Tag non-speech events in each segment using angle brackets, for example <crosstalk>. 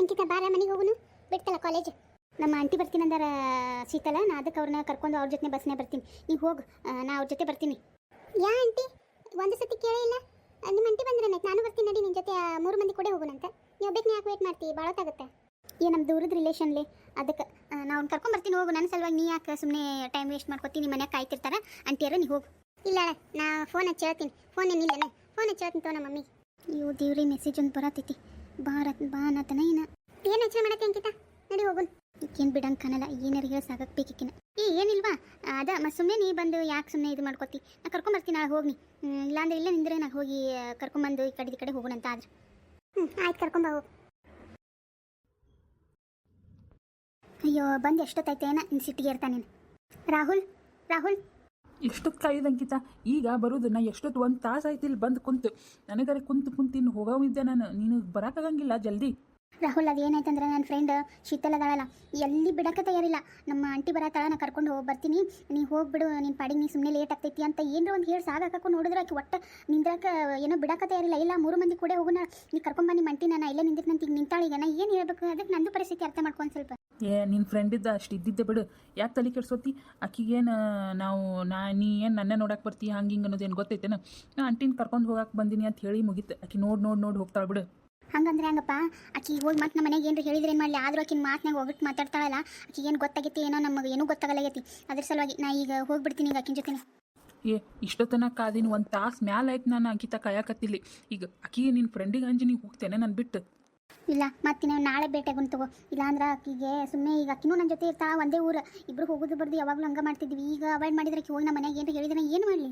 ಅಂಕಿತ ಬಾರ ಮನೆಗೆ ಹೋಗುನು? ಬಿಡ್ತಲ್ಲ ಕಾಲೇಜ್ ನಮ್ಮ ಆಂಟಿ ಬರ್ತೀನಿ ಅಂದಾರ ಶೀತಲ ನಾ ಅದಕ್ಕೆ ಅವ್ರನ್ನ ಕರ್ಕೊಂಡು ಅವ್ರ ಜೊತೆ ಬಸ್ನೇ ಬರ್ತೀನಿ. ನೀವು ಹೋಗು ನಾ ಅವ್ರ ಜೊತೆ ಬರ್ತೀನಿ. ಯಾ ಆಂಟಿ ಒಂದು ಸತಿ ಕೇಳೇ ಇಲ್ಲ. ನಿಮ್ಮ ಆಂಟಿ ಬಂದ್ರೆ ನಾನು ಬರ್ತೀನಿ ನಡಿ ನಿನ್ನ ಜೊತೆ ಮೂರು ಮಂದಿ ಕೂಡ ಹೋಗೋಣಂತ ನೀವು ಬೇಕು ಯಾಕೆ ವೇಟ್ ಮಾಡ್ತೀವಿ ಭಾಳತ್ತಾಗುತ್ತೆ ಏ ನಮ್ಮ ದೂರದ ರಿಲೇಷನ್ಲಿ ಅದಕ್ಕೆ ನಾವು ಅವ್ನು ಕರ್ಕೊಂಡ್ ಬರ್ತೀನಿ ಹೋಗು. ನನ್ನ ಸಲುವಾಗಿ ನೀ ಯಾಕೆ ಸುಮ್ಮನೆ ಟೈಮ್ ವೇಸ್ಟ್ ಮಾಡ್ಕೊತೀನಿ ನಿಮ್ಮ ಮನ್ಯಾಗ ಕಾಯ್ತಿರ್ತಾರ? ಅಂಟಿಯರ ನೀ ಹೋಗು. ಇಲ್ಲ ನಾ ಫೋನ್ ಹಚ್ಚಿ ಹೇಳ್ತೀನಿ. ಫೋನ್ ಏನಿಲ್ಲ ಫೋನ್ ಹಚ್ಚಿ ಹೇಳ್ತೀನಿ ತೋ ನಮ್ಮ ಮಮ್ಮಿ ಇವು ದೇವ್ರಿ ಮೆಸೇಜ್ ಒಂದು ಬರತೈತಿ. ಬಾರತ್ ಬಾ ಅನ್ನತನ ಏನ ಏನು ಯೋಚನೆ ಮಾಡತ್ತೆ ಅಂಕಿತ? ನಡಿ ಹೋಗುನ್. ಈಕೇನು ಬಿಡಂಗ್ ಕಾಣಲ್ಲ ಏನಾರು ಹೇಳಿ ಸಾಕಕ್ಕೆ ಬೇಕಿಕ್ಕಿನ. ಏ, ಏನಿಲ್ವಾ? ಅದ ಮತ್ತು ಸುಮ್ಮನೆ ನೀ ಬಂದು ಯಾಕೆ ಸುಮ್ಮನೆ ಇದು ಮಾಡ್ಕೊತಿ? ನಾ ಕರ್ಕೊಂಬರ್ತೀನಿ ನಾಳೆ ಹೋಗಿ ಇಲ್ಲಾಂದ್ರೆ ಇಲ್ಲೇ ನಿಂದ್ರೆ ನಾ ಹೋಗಿ ಕರ್ಕೊಂಬಂದು ಈ ಕಡೆ ಈ ಕಡೆ ಹೋಗೋಣ ಅಂತ ಆದ್ರೆ. ಹ್ಞೂ ಆಯ್ತು ಕರ್ಕೊಂಬ, ಹೋಗು. ಅಯ್ಯೋ, ಬಂದು ಎಷ್ಟೊತ್ತಾಯ್ತು ಏನ ನಿನ್ನ ಸಿಟ್ಟಿಗೆ ಇರ್ತಾನೆ ರಾಹುಲ್ ರಾಹುಲ್. ಎಷ್ಟೊತ್ತು ಕಾಯ್ದಂಕಿತ ಈಗ ಬರೋದು ನಾ ಎಷ್ಟೊತ್ತು ಒಂದು ತಾಸು ಆಯ್ತು ಇಲ್ಲಿ ಬಂದು ಕುಂತು, ನನಗರೆ ಕುಂತು ಕುಂತು ಇನ್ನು ಹೋಗೋವಿದ್ದೆ ನಾನು. ನೀನು ಬರೋಕ್ಕಾಗಂಗಿಲ್ಲ ಜಲ್ದಿ. ರಾಹುಲ್, ಅದು ಏನಾಯ್ತಂದ್ರೆ ನನ್ನ ಫ್ರೆಂಡ್ ಶೀತಲ್ ಅದಾಳಲ್ಲ. ಎಲ್ಲಿ ಬಿಡಕ್ಕೆ ತಯಾರಿಲ್ಲ. ನಮ್ಮ ಆಂಟಿ ಬರತ್ತಾಳ ನಾ ಕರ್ಕೊಂಡು ಹೋಗಿ ಬರ್ತೀನಿ. ನೀ ಹೋಗ್ಬಿಡು ನಿನ್ನ ಪಾಡಿಗೆ ನೀ ಸುಮ್ಮನೆ ಲೇಟ್ ಆಗ್ತೈತಿ ಅಂತ ಏನರ ಒಂದು ಹೇಳಿ ಸಾಗಾಕೂ ನೋಡಿದ್ರೆ ಆಕೆ ಒಟ್ಟು ನಿಂದ್ರಕ ಏನೋ ಬಿಡಕ್ಕೆ ತಯಾರಿಲ್ಲ. ಇಲ್ಲ, ಮೂರು ಮಂದಿ ಕೂಡ ಹೋಗೋಣ. ನೀ ಕರ್ಕೊಂಡು ಬನ್ನಿ ಮಂಟಿ ನಾನು ಇಲ್ಲೇ ನಿಂದಿರ್ನಂತ ಈಗ ನಿಂತಾಳೀಗ ನಾ ಏನು ಹೇಳ್ಬೇಕು ಅದಕ್ಕೆ ನಂದು ಪರಿಸ್ಥಿತಿ ಅರ್ಥ ಮಾಡ್ಕೊಂಡು ಸ್ವಲ್ಪ. ಏ ನಿನ್ನ ಫ್ರೆಂಡ್ ಇದ್ದ ಅಷ್ಟು ಇದ್ದಿದ್ದೆ ಬಿಡು. ಯಾಕೆ ತಲೆ ಕೆಡ್ಸೋತಿ? ಆಕಿಗೇನು ನಾವು, ನಾ, ನೀ ಏನು ನನ್ನ ನೋಡಕ್ಕೆ ಬರ್ತೀಯ ಹಂಗೆ ಹಿಂಗೆ ಅನ್ನೋದೇನು ಗೊತ್ತೈತೇನ? ನಾ ಆಂಟಿನ ಕರ್ಕೊಂಡು ಹೋಗಕ್ಕೆ ಬಂದೀನಿ ಅಂತ ಹೇಳಿ ಮುಗೀತು. ಆಕಿ ನೋಡಿ ನೋಡಿ ನೋಡಿ ಹೋಗ್ತಾಳೆ ಬಿಡು. ಹಂಗಂದ್ರೆ ಹಂಗಪ್ಪ ಆಕಿ ಹೋಗಿ ಮತ್ತೆ ನಮ್ಮ ಮನೆಗೆ ಏನು ಹೇಳಿದ್ರೆ ಏನು ಮಾಡಲಿ? ಆದ್ರೂ ಆಕಿನ ಮಾತನಾಗ ಹೋಗ್ಬಿಟ್ಟು ಮಾತಾಡ್ತಾಳಲ್ಲ ಆಕಿಗೆ ಏನು ಗೊತ್ತಾಗೈತಿ ಏನೋ ನಮಗೆ ಏನೂ ಗೊತ್ತಾಗಲಾಗೈತಿ. ಅದ್ರ ಸಲುವಾಗಿ ನಾ ಈಗ ಹೋಗ್ಬಿಡ್ತೀನಿ ಈಗ ಆಕಿನ ಜೊತೆ ಏ ಇಷ್ಟೊತ್ತನ ಕಾದಿನ ಒಂದು ತಾಸು ಮ್ಯಾಲ ಆಯ್ತು ನಾನು ಅಂಕಿತ ಕಾಯಕತ್ತಿಲ್ಲಿ. ಈಗ ಆಕಿ ನಿನ್ನ ಫ್ರೆಂಡಿಗೆ ಅಂಜಿ ನೀವು ಹೋಗ್ತೇನೆ ನಾನು ಬಿಟ್ಟು. ಇಲ್ಲ ಮತ್ತೆ ನಾವು ನಾಳೆ ಭೇಟಿಯಾಗುನ್ ತಗೋ. ಇಲ್ಲಾಂದ್ರೆ ಆಕಿಗೆ ಸುಮ್ಮನೆ ಈಗ ಆಕಿನೂ ನನ್ನ ಜೊತೆ ಇರ್ತಾ ಒಂದೇ ಊರು. ಇಬ್ರು ಹೋಗೋದು ಬರ್ದು ಯಾವಾಗಲೂ ಹಂಗೆ ಮಾಡ್ತಿದ್ವಿ. ಈಗ ಅವಾಯ್ಡ್ ಮಾಡಿದ್ರೆ ಆಕಿ ಹೋಗಿ ನಮ್ಮ ಮನೆಗೆ ಏನು ಹೇಳಿದ್ರೆ ಏನು ಮಾಡಲಿ?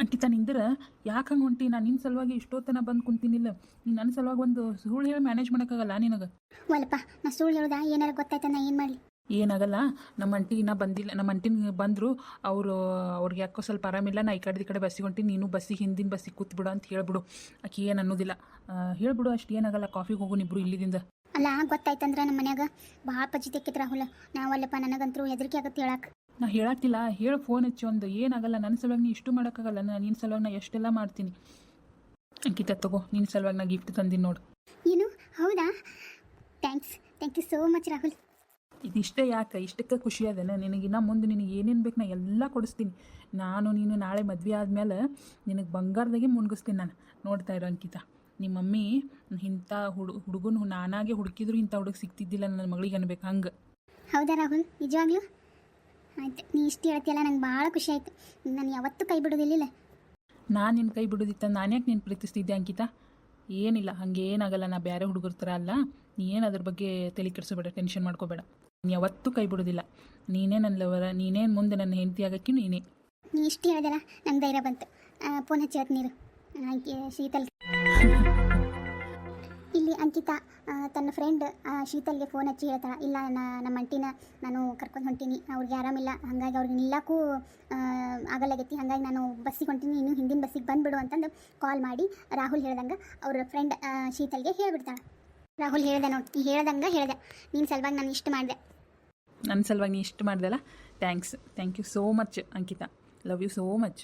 ಅಂಕಿತ ಇದ್ರೆ ಯಾಕೆ ಹಂಗೆ ಹೊಂಟಿ? ನಾನು ನಿನ್ನ ಸಲುವಾಗಿ ಇಷ್ಟೊತ್ತನ ಬಂದು ಕುಂತೀನಿಲ್ಲ. ನೀನು ನನ್ನ ಸಲುವಾಗಿ ಒಂದು ಸುಳ್ಳು ಹೇಳಿ ಮ್ಯಾನೇಜ್ ಮಾಡೋಕ್ಕಾಗಲ್ಲ ನಿನಗೆ? ಒಲ್ಲಪ್ಪ ನಾ ಸುಳ್ಳು ಹೇಳ್ದ? ಏನಾರು ಗೊತ್ತಾಯ್ತ ನಾ ಏನು ಮಾಡಲಿ? ಏನಾಗಲ್ಲ ನಮ್ಮ ಅಂಟಿ ಇನ್ನೂ ಬಂದಿಲ್ಲ ನಮ್ಮ ಅಂಟಿನ ಬಂದರು. ಅವರು ಅವ್ರಿಗೆ ಯಾಕೋ ಸ್ವಲ್ಪ ಆರಾಮಿಲ್ಲ ನಾ ಈ ಕಡೆ ಈ ಕಡೆ ಬಸ್ಸಿಗೆ ಹೊಂಟಿ ನೀನು ಬಸ್ಸಿಗೆ ಹಿಂದಿನ ಬಸ್ಸಿಗೆ ಕೂತ್ಬಿಡು ಅಂತ ಹೇಳ್ಬಿಡು. ಆಕೆ ಏನು ಅನ್ನೋದಿಲ್ಲ. ಹೇಳ್ಬಿಡು ಅಷ್ಟು ಏನಾಗಲ್ಲ ಕಾಫಿಗೆ ಹೋಗು ಇಬ್ಬರು ಇಲ್ಲಿದಿಂದ. ಅಲ್ಲ ಗೊತ್ತಾಯ್ತಂದ್ರೆ ನಮ್ಮ ಮನ್ಯಾಗ? ಭಾಳ ಪಜ್ಜಿ ತೆಕ್ಕಿತ್ ರಾಹುಲ್. ನಾವಲ್ಲಪ್ಪ ನನಗಂತರೂ ಹೆದರಿಕೆ ಆಗುತ್ತೆ ಹೇಳಕ್ಕೆ ನಾ ಹೇಳಾತಿಲ್ಲ ಹೇಳು ಫೋನ್ ಹಚ್ಚಿ ಒಂದು ಏನಾಗಲ್ಲ ನನ್ನ ಸಲುವಾಗಿ ನೀ ಇಷ್ಟು ಮಾಡೋಕ್ಕಾಗಲ್ಲ. ನಾನು ನಿನ್ನ ಸಲುವಾಗಿ ನಾ ಎಷ್ಟೆಲ್ಲ ಮಾಡ್ತೀನಿ. ಅಂಕಿತ ತಗೋ ನಿನ್ನ ಸಲುವಾಗಿ ನಾ ಗಿಫ್ಟ್ ತಂದಿನಿ ನೋಡು. ಏನು? ಹೌದಾ? Thanks thank you so much Rahul. ಇದಿಷ್ಟೇ ಯಾಕೆ? ಇಷ್ಟಕ್ಕೆ ಖುಷಿ ಅದ. ನಿನಗೆ ಇನ್ನ ಮುಂದೆ ನಿನಗೆ ಏನೇನು ಬೇಕು ನಾ ಎಲ್ಲ ಕೊಡಿಸ್ತೀನಿ. ನಾನು ನೀನು ನಾಳೆ ಮದುವೆ ಆದಮೇಲೆ ನಿನಗೆ ಬಂಗಾರದಾಗೆ ಮುಣಗಿಸ್ತೀನಿ ನಾನು. ನೋಡ್ತಾ ಇರೋ ಅಂಕಿತ. ನಿಮ್ಮ ಮಮ್ಮಿ ಇಂಥ ಹುಡು ಹುಡುಗನ ನಾನಾಗೆ ಹುಡುಕಿದ್ರು ಇಂಥ ಹುಡುಗ ಸಿಗ್ತಿದ್ದಿಲ್ಲ ನನ್ನ ಮಗಳಿಗೆ ಅನ್ಬೇಕು ಹಂಗೆ. ಹೌದಾ ರಾಹುಲ್? ನಿಜವಾಗ್ಲೂ? ಆಯ್ತು. ನೀ ಇಷ್ಟು ಹೇಳ್ತೀಯಲ್ಲ ನಂಗೆ ಭಾಳ ಖುಷಿ ಆಯ್ತು. ನಾನು ಯಾವತ್ತೂ ಕೈ ಬಿಡೋದಿಲ್ಲ ನಾನು ನಿನ್ನ ಕೈ ಬಿಡೋದಿತ್ತ ನಾನು ಯಾಕೆ ನೀನು ಪ್ರೀತಿಸ್ತಿದ್ದೆ ಅಂಕಿತ? ಏನಿಲ್ಲ ಹಾಗೆ ಏನಾಗಲ್ಲ ನಾ ಬೇರೆ ಹುಡುಗರ ಥರ ಅಲ್ಲ. ನೀ ಏನು ಅದ್ರ ಬಗ್ಗೆ ತಲೆ ಕೆಡಿಸೋಬೇಡ ಟೆನ್ಷನ್ ಮಾಡ್ಕೋಬೇಡ. ನೀನು ಯಾವತ್ತೂ ಕೈ ಬಿಡೋದಿಲ್ಲ. ನೀನೇ ನನ್ನ ಲವರ ನೀನೇ ಮುಂದೆ ನನ್ನ ಹೆಂಡತಿ ಆಗಕ್ಕೆ ನೀನೇ. ನೀ ಇಷ್ಟು ಹೇಳಿದಲ್ಲ ನಂಗೆ ಧೈರ್ಯ ಬಂತು. ಫೋನ್ ಹಚ್ಚಿ ನೀರು. ಆಕೆ ಶೀತಲ್. ಅಂಕಿತಾ ತನ್ನ ಫ್ರೆಂಡ್ ಶೀತಲ್ಗೆ ಫೋನ್ ಹಚ್ಚಿ ಹೇಳ್ತಾಳೆ ಇಲ್ಲ ನಮ್ಮ ಅಂಟಿನ ನಾನು ಕರ್ಕೊಂಡು ಹೊಂಟೀನಿ ಅವ್ರಿಗೆ ಆರಾಮಿಲ್ಲ ಹಾಗಾಗಿ ಅವ್ರಿಗೆ ನಿಲ್ಲಕ್ಕೂ ಆಗಲ್ಲಾಗೈತಿ ಹಾಗಾಗಿ ನಾನು ಬಸ್ಸಿಗೆ ಹೊಂಟೀನಿ ಇನ್ನು ಹಿಂದಿನ ಬಸ್ಸಿಗೆ ಬಂದುಬಿಡು ಅಂತಂದು ಕಾಲ್ ಮಾಡಿ ರಾಹುಲ್ ಹೇಳ್ದಂಗೆ ಅವ್ರ ಫ್ರೆಂಡ್ ಶೀತಲ್ಗೆ ಹೇಳಿಬಿಡ್ತಾಳೆ. ರಾಹುಲ್ ಹೇಳಿದೆ ನೋಡಿ ಹೇಳ್ದಂಗೆ ಹೇಳ್ದೆ ನಿನ್ನ ಸಲುವಾಗಿ ನಾನು ಇಷ್ಟು ಮಾಡಿದೆ. ನನ್ನ ಸಲುವಾಗಿ ನೀ ಇಷ್ಟು ಮಾಡ್ದಲ್ಲ? Thanks thank you so much Ankita. Love you so much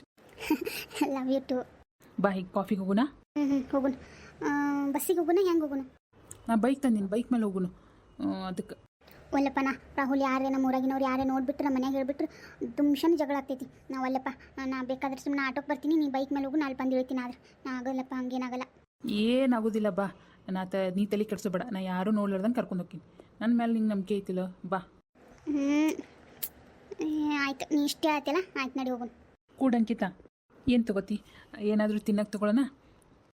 love you too bye coffee ಕಾಫಿಗೆ ಹೋಗುಣ ಹ್ಞೂ ಹ್ಞೂ ಹೋಗುಣ. ಬಸ್ಸಿಗೆ ಹೋಗುಣ ಹೆಂಗೆ ಹೋಗುಣ? ನಾ ಬೈಕ್ ತಂದೀನಿ ಬೈಕ್ ಮೇಲೆ ಹೋಗುನು ಅದಕ್ಕೆ. ಒಲ್ಲಪ್ಪನ ರಾಹುಲ್ ಯಾರೇ ನಮ್ಮ ಊರಾಗಿನವ್ರು ಯಾರೇ ನೋಡ್ಬಿಟ್ರೆ ನಮ್ಮ ಮನೆಗೆ ಹೇಳ್ಬಿಟ್ರು ದುಮ್ಷನ್ ಜಗಳ ಆಗ್ತೈತಿ. ನಾವು ಅಲ್ಲಪ್ಪ ನಾ ಬೇಕಾದ್ರೆ ಸುಮ್ಮನೆ ಆಟೋಕ್ಕೆ ಬರ್ತೀನಿ ನೀ ಬೈಕ್ ಮೇಲೆ ಹೋಗು ನಾನು ಬಂದು ಹೇಳ್ತೀನಿ ಆದ್ರೆ. ನಾ ಆಗಲ್ಲಪ್ಪ ಹಂಗೇನಾಗಲ್ಲ. ಏನಾಗೋದಿಲ್ಲ ಬಾ. ನಾ ತ ನೀ ತಲೆ ಕೆಡಿಸೋಬೇಡ. ನಾ ಯಾರೂ ನೋಡ್ಲಾರ್ದಂಗೆ ಕರ್ಕೊಂಡು ಹೋಗ್ತೀನಿ. ನನ್ನ ಮೇಲೆ ನಿಂಗೆ ನಂಬಿಕೆ ಐತಿಲ್ಲ ಬಾ. ಹ್ಞೂ ಆಯ್ತು ನೀ ಇಷ್ಟೇ ಆಯ್ತಲ್ಲ? ಆಯ್ತು ನಡಿ ಹೋಗೋಣ. ಕೂಡಂಕಿತ ಅಂಕಿತಾ ಏನು ತಗೋತಿ? ಏನಾದರೂ ತಿನ್ನಕ್ಕೆ ತಗೊಳ್ಳೋಣ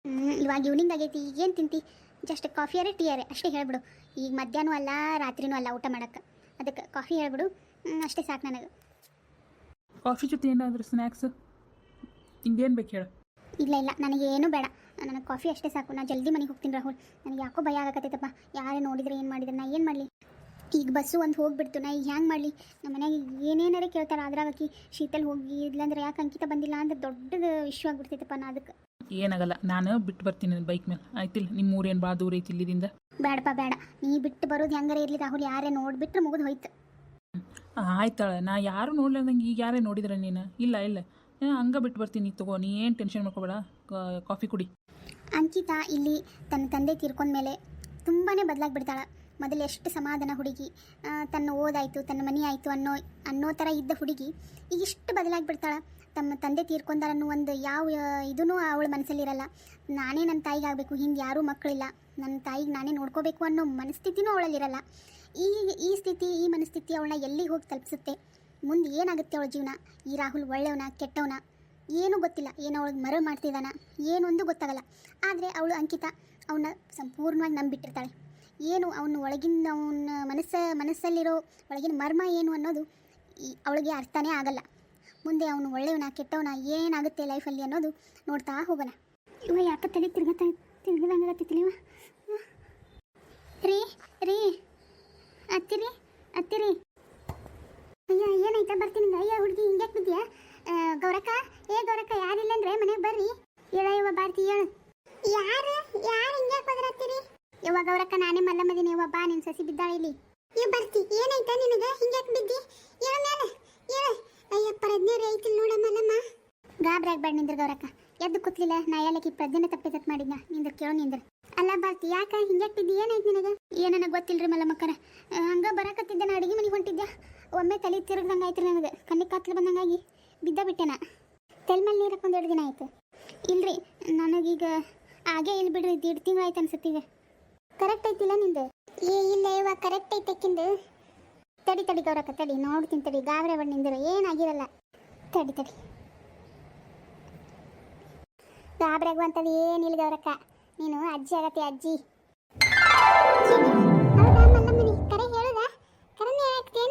ಹ್ಞೂ ಇವಾಗ ಈವ್ನಿಂಗ್ ಆಗೈತಿ ಈಗೇನು ತಿಂತಿ? ಜಸ್ಟ್ ಕಾಫಿ ಅರೇ ಟೀ ಟೀಯಾರೆ ಅಷ್ಟೇ ಹೇಳ್ಬಿಡು. ಈಗ ಮಧ್ಯಾಹ್ನ ಅಲ್ಲ ರಾತ್ರಿನೂ ಅಲ್ಲ ಊಟ ಮಾಡೋಕ್ಕೆ ಅದಕ್ಕೆ ಕಾಫಿ ಹೇಳ್ಬಿಡು. ಅಷ್ಟೇ ಸಾಕು ನನಗೆ. ಕಾಫಿ ಜೊತೆ ಏನಾದರೂ ಸ್ನ್ಯಾಕ್ಸ್ ಹಿಂಗೇನು ಬೇಕು ಹೇಳು. ಇಲ್ಲ ಇಲ್ಲ ನನಗೆ ಏನೂ ಬೇಡ. ನನಗೆ ಕಾಫಿ ಅಷ್ಟೇ ಸಾಕು. ನಾ ಜಲ್ದಿ ಮನೆಗೆ ಹೋಗ್ತೀನಿ ರಾಹುಲ್. ನನಗೆ ಯಾಕೋ ಭಯ ಆಗಕತ್ತೈತಪ್ಪ. ಯಾರೇ ನೋಡಿದ್ರೆ ಏನು ಮಾಡಿದ್ರೆ ನಾ ಏನು ಮಾಡಲಿ? ಈಗ ಬಸ್ಸು ಒಂದು ಹೋಗ್ಬಿಡ್ತು ನಾ ಈಗ ಹ್ಯಾಂಗೆ ಮಾಡಲಿ? ನಮ್ಮ ಮನೆಗೆ ಏನೇನಾರ ಕೇಳ್ತಾರೆ ಅದ್ರಾಗ ಆಕಿ ಶೀತಲ್ ಹೋಗಿ ಇಲ್ಲಾಂದ್ರೆ ಯಾಕೆ ಅಂಕಿತ ಬಂದಿಲ್ಲ ಅಂದ್ರೆ ದೊಡ್ಡದು ಇಶ್ಯೂ ಆಗ್ಬಿಡ್ತೈತಪ್ಪ ನಾ ಅದಕ್ಕೆ ಏನಾಗಲ್ಲ ನಾನು ಬಿಟ್ಟು ಬರ್ತೀನಿ ನನ್ನ ಬೈಕ್ ಮೇಲೆ ಆಯ್ತಿಲ್ಲ ನಿಮ್ಮ ಊರೇನು ಭಾಳ ದೂರ ಐತಿ ಇಲ್ಲಿದಿಂದ? ಬೇಡಪ್ಪ ಬೇಡ ನೀ ಬಿಟ್ಟು ಬರೋದು ಹೆಂಗಾರೆ ಇರಲಿ ರಾಹುಲ್ ಯಾರೇ ನೋಡಿಬಿಟ್ರೆ ಮುಗಿದು ಹೋಯ್ತು. ಆಯ್ತಾಳ ನಾ ಯಾರು ನೋಡ್ಲಾರ್ದಂಗೆ ಈಗ ಯಾರೇ ನೋಡಿದ್ರೆ ನೀನು? ಇಲ್ಲ ಇಲ್ಲ. ಹಂಗೆ ಬಿಟ್ಟು ಬರ್ತೀನಿ ತಗೋ ನೀ ಏನು ಟೆನ್ಷನ್ ಮಾಡ್ಕೋಬೇಡ. ಕಾಫಿ ಕುಡಿ. ಅಂಕಿತಾ ಇಲ್ಲಿ ತನ್ನ ತಂದೆ ತೀರ್ಕೊಂಡ್ಮೇಲೆ ತುಂಬಾ ಬದಲಾಗ್ಬಿಡ್ತಾಳೆ. ಮೊದಲು ಎಷ್ಟು ಸಮಾಧಾನ ಹುಡುಗಿ. ತನ್ನ ಓದಾಯಿತು, ತನ್ನ ಮನೆ ಆಯಿತು ಅನ್ನೋ ಅನ್ನೋ ಥರ ಇದ್ದ ಹುಡುಗಿ ಈಗ ಇಷ್ಟು ಬದಲಾಗಿ ಬಿಡ್ತಾಳೆ. ತಮ್ಮ ತಂದೆ ತೀರ್ಕೊಂಡಾರ ಅನ್ನೋ ಒಂದು ಯಾವ ಇದೂ ಅವಳ ಮನಸ್ಸಲ್ಲಿರಲ್ಲ. ನಾನೇ ನನ್ನ ತಾಯಿಗೆ ಆಗಬೇಕು ಹಿಂದೆ ಯಾರೂ ಮಕ್ಕಳಿಲ್ಲ. ನನ್ನ ತಾಯಿಗೆ ನಾನೇ ನೋಡ್ಕೋಬೇಕು ಅನ್ನೋ ಮನಸ್ಥಿತಿನೂ ಅವಳಲ್ಲಿರಲ್ಲ. ಈ ಈ ಸ್ಥಿತಿ, ಈ ಮನಸ್ಥಿತಿ ಅವಳನ್ನ ಎಲ್ಲಿಗೆ ಹೋಗಿ ತಲುಪಿಸುತ್ತೆ? ಮುಂದೆ ಏನಾಗುತ್ತೆ ಅವಳ ಜೀವನ? ಈ ರಾಹುಲ್ ಒಳ್ಳೆಯವನ, ಕೆಟ್ಟವನ? ಏನೂ ಗೊತ್ತಿಲ್ಲ. ಏನು ಅವಳಿಗೆ ಮರ ಮಾಡ್ತಿದ್ದಾನ? ಏನೊಂದು ಗೊತ್ತಾಗಲ್ಲ. ಆದರೆ ಅವಳು ಅಂಕಿತ. ಅವನ್ನ ಸಂಪೂರ್ಣವಾಗಿ ನಂಬಿಟ್ಟಿರ್ತಾಳೆ. ಏನು ಅವನ ಒಳಗಿನ ಅವನ ಮನಸ್ಸ, ಮನಸ್ಸಲ್ಲಿರೋ ಒಳಗಿನ ಮರ್ಮ ಏನು ಅನ್ನೋದು ಅವಳಿಗೆ ಅರ್ಥನೇ ಆಗಲ್ಲ. ಮುಂದೆ ಅವನು ಒಳ್ಳೆಯವನ, ಕೆಟ್ಟವನ ಏನಾಗುತ್ತೆ ಲೈಫಲ್ಲಿ ಅನ್ನೋದು ನೋಡ್ತಾ ಹೋಗೋಣ. ಇವ ಯಾಕೆ ತಲೆ ತಿರ್ಗತ ತಿರ್ಗದಂಗಾಗತ್ತಿಲ್ಲ ರೀ ರೀ, ಅತ್ತಿರಿ ಅತ್ತಿರಿ. ಅಯ್ಯ, ಏನಾಯ್ತಾ? ಬರ್ತೀನಿ ಅಯ್ಯ, ಹುಡುಗಿ, ಹಿಂಗ್ಯಾಕೆ ಬಿದ್ದೀಯಾ ಗೌರಕ್ಕ? ಏ, ಗೌರಕ್ಕ ಯಾರಿಲ್ಲಂದ್ರೆ ಮನೆಗೆ ಬರ್ರಿ. ಹೇಳ ಇವ ಬಾರ್ತಿ ಹೇಳು ಯಾರು ಯಾರು ಹಿಂಗ್ಯಾಕೆ ಬದರತ್ತೀರಿ ಯವ್ವ ಗೌರಕ್ಕ ನಾನೇ ಮಲ್ಲಮ್ಮದಿನಿ ಯವ್ವ ಬಾ ನಿನ್ ಸಸಿ ಬಿದ್ದಾಳೆ ಇಲ್ಲಿ. ಏ, ಬರ್ತಿ, ಏನಾಯ್ತಾ ನಿನಗ? ಹಿಂಗ್ಯಾಕ್ ಬಿದ್ದಿ? ಹೇಳ ಮೇಲೆ ಏ ಅಯ್ಯ ಪ್ರಜ್ಞೆ ಐತಿ ನೋಡ ಮಲ್ಲಮ್ಮ. ಗಾಬ್ರಿ ಆಗ್ಬೇಡ ನಿಂದ್ರ ಗೌರಕ್ಕ ಎದ್ದು ಕೂತ್ಲಿಲ್ಲ, ನಾ ಎಲ್ಲಕ್ಕೆ ಪ್ರಜ್ಞೆನ ತಪ್ಪಿತತ್ ಮಾಡಿದ್ನ. ನಿಂದ್ರ ಕೇಳೋ ನಿಂದ್ರ. ಅಲ್ಲ, ಬರ್ತಿ, ಯಾಕ ಹಿಂಗ್ಯಾಕ್ ಬಿದ್ದಿ? ಏನಾಯ್ತು ನಿನಗ? ಏನನ ಗೊತ್ತಿಲ್ರಿ ಮಲ್ಲಮ್ಮಕ್ಕರ. ಹಂಗ ಬರಾಕತ್ತಿದ್ದೆ, ನಾ ಅಡಿಗೆ ಮನೆಗೆ ಹೊಂಟಿದ್ದೆ. ಒಮ್ಮೆ ತಲೆ ತಿರುಗ್ದಂಗೆ ಆಯ್ತು ನನಗೆ. ಕಣ್ಣಿಗೆ ಕತ್ಲು ಬಂದಂಗಾಗಿ ಬಿದ್ದ ಬಿಟ್ಟೆನ ತೆಲ್ ಮೇಲೆ ನೀರು ಹಾಕೊಂಡು ಎರಡು ದಿನ ಆಯ್ತು. ಇಲ್ರಿ, ನನಗೀಗ ಹಾಗೆ ಇಲ್ಲಿ ಬಿಡ್ರಿ ಎರಡು ತಿಂಗಳು ಆಯ್ತು ಅನ್ಸತ್ತೀಗ ಕರೆಕ್ಟ್ ಐತಿಲ್ಲ ನಿಂದು? ಏ, ಇಲ್ಲ ಇವಾಗ ಕರೆಕ್ಟ್ ಐತಕ್ಕಿಂದು ತಡಿ ತಡಿ ಗೌರಕ್ಕ, ತಡಿ. ನೋಡ್ತೀನಿ ತಡಿ. ಗಾಬರಿ ಬಣ್ಣ ನಿಂದಿರು. ಏನಾಗಿರಲ್ಲ. ತಡಿ ತಡಿ. ಗಾಬರಿ ಆಗುವಂಥದ್ದು ಏನಿಲ್ಲ ಗೌರಕ್ಕ. ನೀನು ಅಜ್ಜಿ ಆಗತ್ತೆ ಅಜ್ಜಿ. ಕರೆ ಹೇಳುದಾ? ಕರೆನೇ ಆಯ್ತು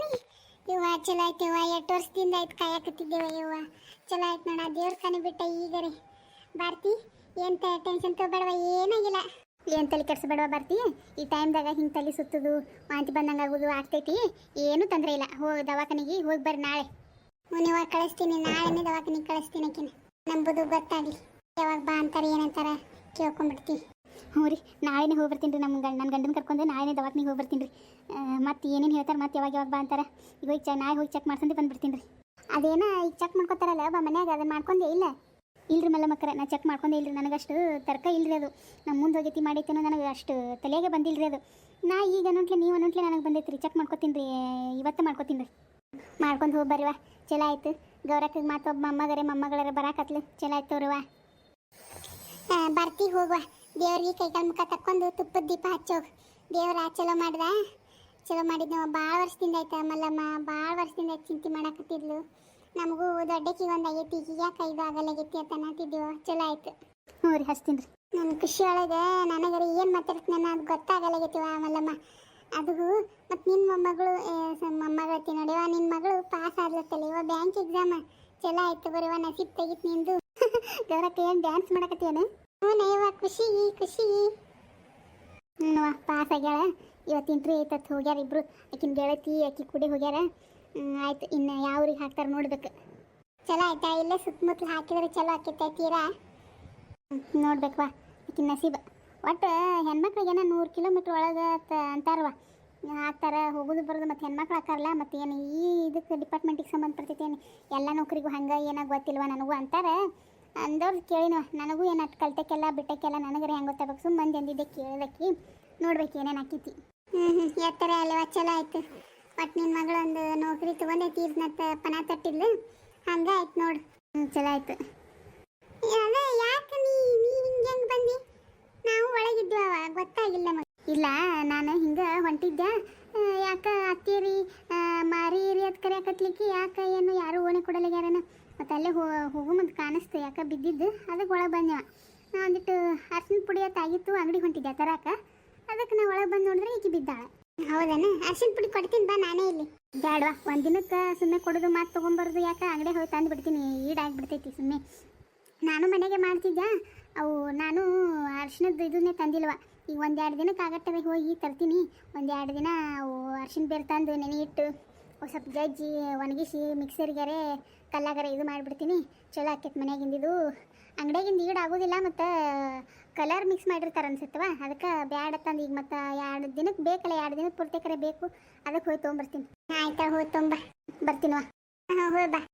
ಇವ್ವ ಎಷ್ಟು ವರ್ಷದಿಂದ ಆಯ್ತು ಕಾಯಕತ್ತಿದ್ದೇವ ಇವ್ವ ಚಲೋ ಆಯ್ತು ನೋಡ. ದೇವ್ರ ಕನೆ ಬಿಟ್ಟ ಈಗರೆ. ಭಾರತಿ, ಎಂತ ಟೆನ್ಷನ್ ತಗೋಬೇಡವ ಏನಾಗಿಲ್ಲ. ಏನ್ ತಲೆ ಕೆಡ್ಸಬೇಡವ ಬರ್ತಿ? ಈ ಟೈಮ್ದಾಗ ಹಿಂಗೆ ತಲೆ ಸುತ್ತುದು, ವಾಂತಿ ಬಂದಂಗೆ ಆಗೋದು, ಆಗ್ತೈತಿ. ಏನು ತೊಂದರೆ ಇಲ್ಲ. ಹೋಗಿ ದವಾಖಾನೆಗೆ ಹೋಗಿ ಬರ್ರಿ ನಾಳೆ. ಮುನಿವಾಗ ಕಳಿಸ್ತೀನಿ, ನಾಳೆನೇ ದವಾಖಾನೆಗೆ ಕಳಿಸ್ತೀನಿ ಆಕಿನ. ನಂಬುದು ಗೊತ್ತಾಗಲಿ. ಯಾವಾಗ ಬಾ ಅಂತಾರೆ ಏನಂತಾರೆ ಕೇಳ್ಕೊಂಡ್ಬಿಡ್ತೀನಿ ಹ್ಞೂ ರೀ, ನಾಳೆನೇ ಹೋಗಿ ಬರ್ತೀನಿ ರೀ ನಮ್ಮ ನನ್ನ ಗಂಡನ ಕರ್ಕೊಂಡು ನಾಳೆನೇ ದವಾಖಾನೆಗೆ ಹೋಗಿ ಬರ್ತೀನಿ ರೀ ಮತ್ತೆ ಏನೇನು ಹೇಳ್ತಾರೆ ಮತ್ತೆ ಯಾವಾಗ ಯಾವಾಗ ಬಾ ಅಂತಾರೆ. ಈಗ ಹೋಗಿ ಚ ನಾಳೆ ಹೋಗಿ ಚೆಕ್ ಮಾಡ್ಸಂದು ಬಂದುಬಿಡ್ತೀನಿ ರೀ ಅದೇನ, ಈಗ ಚೆಕ್ ಮಾಡ್ಕೊತಾರಲ್ಲ ಬಾ ಮನ್ಯಾಗ ಅದನ್ನ ಮಾಡ್ಕೊಂಡೆ ಇಲ್ಲ. ಇಲ್ರಿ ಮಕ್ಕರ ನಾ ಚೆಕ್ ಮಾಡ್ಕೊಂಡೆ ಇಲ್ರಿ, ನನಗಷ್ಟು ತರ್ಕ ಇಲ್ರಿ ಅದು. ನಮ್ಮ ಮುಂದೆ ಹೋಗೈತಿ ಮಾಡೈತೇನೋ ನನಗೆ ಅಷ್ಟು ತಲೆಗೆ ಬಂದಿಲ್ರಿ ಅದು. ನಾ ಈಗ ಅನ್ನೋಂಟ್ಲೆ, ನೀವು ಅನ್ನೋಂಟ್ಲೆ ನನಗೆ ಬಂದೈತಿ ರೀ ಚೆಕ್ ಮಾಡ್ಕೊತೀನಿ ರೀ ಇವತ್ತು ಮಾಡ್ಕೊತೀನಿ ರೀ ಮಾಡ್ಕೊಂಡು ಹೋಗಿ ಬರ್ರಿವ ಚಲೋ ಆಯ್ತು. ಗೌರಕ್ಕೆ ಒಬ್ಬ ಮೊಮ್ಮಗರೆ ಮೊಮ್ಮಗಳರ ಬರಾಕತ್ಲು. ಚಲೋ ಆಯ್ತು ಅವ್ರವ ಬರ್ತಿ ಹೋಗುವ ದೇವ್ರಿಗೆ ಕೈಕಾಲು ಮುಖ ತಕ್ಕೊಂಡು ತುಪ್ಪದ ದೀಪ ಹಚ್ಚೋಗ. ದೇವ್ರ ಚಲೋ ಮಾಡ್ದ? ಚಲೋ ಮಾಡಿದ್ದೆ ಭಾಳ ವರ್ಷದಿಂದ ಆಯ್ತಾ ಮಲ್ಲಮ್ಮ? ಭಾಳ ವರ್ಷದಿಂದ ಚಿಂತೆ ಮಾಡಾಕತ್ತಿದ್ಲು. ನಮಗೂ ದೊಡ್ಡ ಒಂದು ಆಗೈತಿ ಈಗ ಯಾಕೆ ಇದು ಆಗಲ್ಲಾಗೈತಿ ಅಂತ ಅನ್ನತ್ತಿದ್ದೀವ ಚಲೋ ಆಯ್ತು. ಹ್ಞೂ ರೀ ಹಚ್ತೀನಿ ರೀ. ನನ್ನ ಖುಷಿ ಒಳಗೆ ನನಗರಿ ಏನು ಮಾತಾಡ್ತೀನಿ ಅದು ಗೊತ್ತಾಗಲ್ಲಾಗೈತಿವ ಮಲ್ಲಮ್ಮ. ಅದು ಮತ್ತು ನಿನ್ನ ಮೊಮ್ಮಗಳು ಮೊಮ್ಮಗಳತಿ ನೋಡಿವ ನಿನ್ನ ಮಗಳು ಪಾಸ್ ಆಗ್ಲತ್ತಲ್ಲ ಇವ ಬ್ಯಾಂಕ್ ಎಕ್ಸಾಮ ಚಲೋ ಆಯ್ತು ಬರೀವ ನಸೀಬ್ ತೆಗಿತ್ ನಿಂದು. <laughs> ಗೌರಕ್ಕೆ ಏನು ಡ್ಯಾನ್ಸ್ ಮಾಡಕತ್ತೇನು ಹ್ಞೂ ನಯ್ಯವ್ವ ಖುಷಿ ಖುಷಿ. ಹ್ಞೂ ಪಾಸ್ ಆಗ್ಯಾಳ. ಇವತ್ತಿನ ಇಂಟ್ರಿ ಐತತ್ ಹೋಗ್ಯಾರ ಇಬ್ರು. ಆಕಿನ ಗೆಳತಿ ಆಕಿ ಕುಡಿ ಹೋಗ್ಯಾರ. ಆಯ್ತು. ಇನ್ನು ಯಾವ ಊರಿಗೆ ಹಾಕ್ತಾರೆ ನೋಡ್ಬೇಕು. ಚಲೋ ಆಯ್ತಾ? ಇಲ್ಲೇ ಸುತ್ತಮುತ್ತಲು ಹಾಕಿದ್ರೆ ಚಲೋ ಆಕೈತೆ ತೀರಾ? ವಾ ಆಕಿನ ನಸೀಬ. ಒಟ್ಟು ಹೆಣ್ಮಕ್ಳಿಗೇನ ನೂರು ಕಿಲೋಮೀಟ್ರ್ ಒಳಗೆ ಅಂತಾರವ ಹಾಕ್ತಾರ, ಹೋಗೋದು ಬರೋದು ಮತ್ತು ಹೆಣ್ಮಕ್ಳು ಹಾಕಾರಲ್ಲ, ಮತ್ತು ಏನು ಈ ಇದಕ್ಕೆ ಡಿಪಾರ್ಟ್ಮೆಂಟಿಗೆ ಸಂಬಂಧಪಡ್ತೈತೆ ಏನು? ಎಲ್ಲ ನೌಕರಿಗೂ ಹಂಗೆ ಏನಾಗ ಗೊತ್ತಿಲ್ವ ನನಗೂ ಅಂತಾರೆ. ಅಂದವ್ರು ಕೇಳಿನವ ನನಗೂ ಏನು ಅಟ್ ಕಲ್ತಕ್ಕೆಲ್ಲ ಬಿಟ್ಟಕ್ಕೆಲ್ಲ ನನಗರೆ ಹೆಂಗೆ ಗೊತ್ತಾಗಬೇಕು? ಸುಮ್ಮನೆ ಅಂದಿದ್ದೆ ಕೇಳದಕ್ಕಿ. ನೋಡ್ಬೇಕು ಏನೇನು ಆಕೈತಿ. ಹ್ಞೂ ಹ್ಞೂ ಎತ್ತರ ಅಲ್ವಾ? ಚಲೋ ಆಯ್ತು. ಒಟ್ಟು ನಿನ್ನ ಮಗಳೊಂದು ನೌಕರಿ ತೊಗೊಂಡೆ ತೀರ್ನತ್ತ ಪನ ತಟ್ಟಿದ್ಲು. ಹಂಗೆ ಆಯ್ತು ನೋಡು. ಹ್ಞೂ ಚಲೋ ಆಯ್ತು. ಯಾಕೆ ನೀ ನೀ ಹಿಂಗೆ ಬಂದಿ? ನಾವು ಒಳಗಿದ್ವಿ, ಅವಾಗ ಗೊತ್ತಾಗಿಲ್ಲ ಮಗ ಇಲ್ಲ, ನಾನು ಹಿಂಗೆ ಹೊಂಟಿದ್ದೆ. ಯಾಕೆ ಅತ್ತೀರಿ ಮಾರೀರಿ ಅದು ಕರೆಯಕತ್ಲಿಕ್ಕೆ ಯಾಕೆ ಏನು ಯಾರು ಓಣೆ ಕೊಡಲಿಗ್ಯಾರನ ಮತ್ತು ಅಲ್ಲೇ ಹೋಗು ಮತ್ತು ಕಾಣಿಸ್ತು, ಯಾಕೆ ಬಿದ್ದಿದ್ದು? ಅದಕ್ಕೆ ಒಳಗೆ ಬಂದೆ ನಾ ಒಂದಿಟ್ಟು ಅರ್ಶಿನ ಪುಡಿ ಆಗಿತ್ತು ಅಂಗಡಿ ಹೊಂಟಿದ್ದೆ, ತರಾಕ. ಅದಕ್ಕೆ ನಾ ಒಳಗೆ ಬಂದು ನೋಡಿದ್ರೆ ಈಕೆ ಬಿದ್ದಾಳ. ಹೌದನ? ಅರ್ಶಿನ ಪುಡಿ ಕೊಡ್ತೀನಿ, ಬಾ ನಾನೇ ಇಲ್ಲಿ. ಬ್ಯಾಡವಾ, ಒಂದು ದಿನಕ್ಕೆ ಸುಮ್ಮನೆ ಕೊಡೋದು ಮಾತು ತೊಗೊಂಬರೋದು ಯಾಕೆ? ಅಂಗಡಿ ಹೋಗಿ ತಂದು ಬಿಡ್ತೀನಿ. ಈಡಾಗ್ಬಿಡ್ತೈತಿ ಸುಮ್ಮನೆ ನಾನು ಮನೆಗೆ ಮಾಡ್ತಿದ್ದೆ ಅವು ನಾನು ಅರ್ಶಿನದ ಇದನ್ನೇ ತಂದಿಲ್ವ? ಈಗ ಒಂದೆರಡು ದಿನಕ್ಕೆ ಆಗಟ್ಟವೆ ಹೋಗಿ ತರ್ತೀನಿ. ಒಂದೆರಡು ದಿನ ಅವು ಅರ್ಶಿನ ಬೇರೆ ತಂದು ನೆನೆ ಇಟ್ಟು ಸ್ವಲ್ಪ ಜಜ್ಜಿ ಒಣಗಿಸಿ ಮಿಕ್ಸರ್ಗಾರೆ ಕಲ್ಲಾಗಾರೆ ಇದು ಮಾಡಿಬಿಡ್ತೀನಿ. ಚಲೋ ಆಕೈತೆ ಮನೆಯಾಗಿಂದಿದು. ಅಂಗಡಿಯಾಗಿಂದ ಈಡ್ ಆಗೋದಿಲ್ಲ ಮತ್ತು ಕಲರ್ ಮಿಕ್ಸ್ ಮಾಡಿರ್ತಾರೆ ಅನ್ಸುತ್ತವ? ಅದಕ್ಕೆ ಬ್ಯಾಡ ಈಗ ಮತ್ತು ಎರಡು ದಿನಕ್ಕೆ ಬೇಕಲ್ಲ ಎರಡು ದಿನಕ್ಕೆ ಪೂರ್ತಿ ಕರೆ ಬೇಕು. ಅದಕ್ಕೆ ಹೋಗಿ ತೊಗೊಂಬರ್ತೀನಿ. ಆಯ್ತಾ ಹೋಗಿ ತೊಂಬ ಬರ್ತೀನವ. ಹಾಂ ಬಾ.